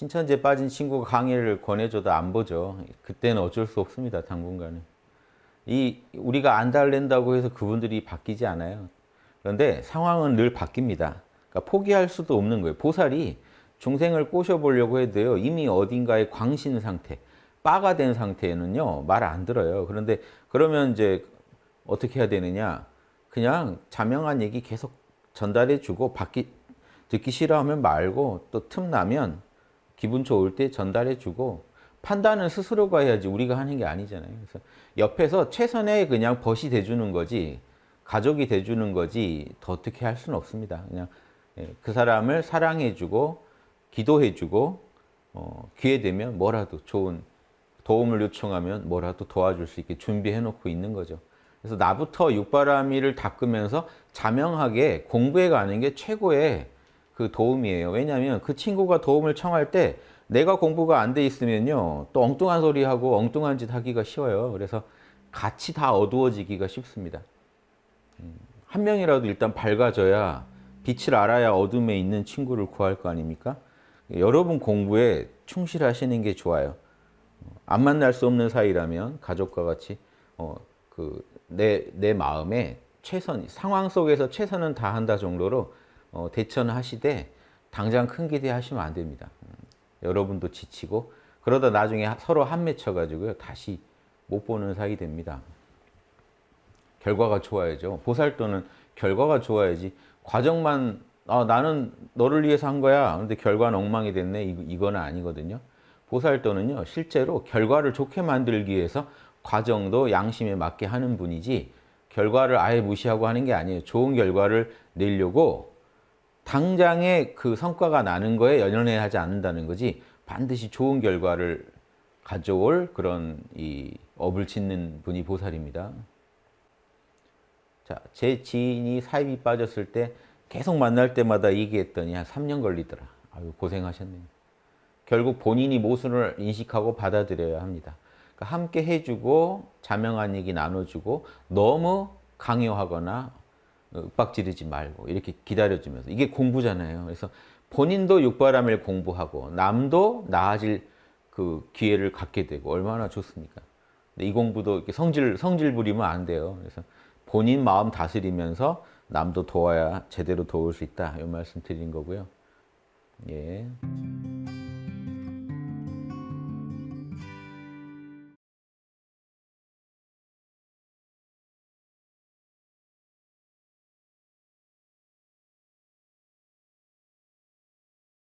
신천지에 빠진 친구가 강의를 권해줘도 안 보죠. 그때는 어쩔 수 없습니다. 당분간은. 이 우리가 안 달랜다고 해서 그분들이 바뀌지 않아요. 그런데 상황은 늘 바뀝니다. 그러니까 포기할 수도 없는 거예요. 보살이 중생을 꼬셔보려고 해도요. 이미 어딘가에 광신 상태, 빠가 된 상태에는요. 말 안 들어요. 그런데 그러면 이제 어떻게 해야 되느냐? 그냥 자명한 얘기 계속 전달해 주고 받기 듣기 싫어하면 말고 또 틈나면 기분 좋을 때 전달해 주고 판단은 스스로가 해야지 우리가 하는 게 아니잖아요. 그래서 옆에서 최선의 그냥 벗이 돼주는 거지 가족이 돼주는 거지 더 어떻게 할 수는 없습니다. 그냥 예, 그 사람을 사랑해주고 기도해주고 어, 기회 되면 뭐라도 좋은 도움을 요청하면 뭐라도 도와줄 수 있게 준비해놓고 있는 거죠. 그래서 나부터 육바라밀을 닦으면서 자명하게 공부해 가는 게 최고의 그 도움이에요. 왜냐하면 그 친구가 도움을 청할 때 내가 공부가 안 돼 있으면요 또 엉뚱한 소리 하고 엉뚱한 짓 하기가 쉬워요. 그래서 같이 다 어두워지기가 쉽습니다. 음, 한 명이라도 일단 밝아져야 빛을 알아야 어둠에 있는 친구를 구할 거 아닙니까? 여러분 공부에 충실하시는 게 좋아요. 안 만날 수 없는 사이라면 가족과 같이 어, 그 내 내 마음에 최선 상황 속에서 최선은 다한다 정도로 어, 대처는 하시되 당장 큰 기대하시면 안 됩니다. 음, 여러분도 지치고 그러다 나중에 서로 한 맺혀 가지고요 다시 못 보는 사이 됩니다. 결과가 좋아야죠. 보살도는 결과가 좋아야지 과정만 아, 나는 너를 위해서 한 거야. 근데 결과는 엉망이 됐네. 이, 이거는 아니거든요. 보살도는요, 실제로 결과를 좋게 만들기 위해서 과정도 양심에 맞게 하는 분이지 결과를 아예 무시하고 하는 게 아니에요. 좋은 결과를 내려고 당장에 그 성과가 나는 거에 연연해 하지 않는다는 거지 반드시 좋은 결과를 가져올 그런 이 업을 짓는 분이 보살입니다. 자, 제 지인이 사입이 빠졌을 때 계속 만날 때마다 얘기했더니 한 3년 걸리더라. 아유, 고생하셨네요. 결국 본인이 모순을 인식하고 받아들여야 합니다. 그러니까 함께 해주고 자명한 얘기 나눠주고 너무 강요하거나 윽박지르지 말고 이렇게 기다려주면서 이게 공부잖아요. 그래서 본인도 육바람을 공부하고 남도 나아질 그 기회를 갖게 되고 얼마나 좋습니까? 근데 이 공부도 이렇게 성질 성질 부리면 안 돼요. 그래서 본인 마음 다스리면서 남도 도와야 제대로 도울 수 있다. 이 말씀 드린 거고요. 예.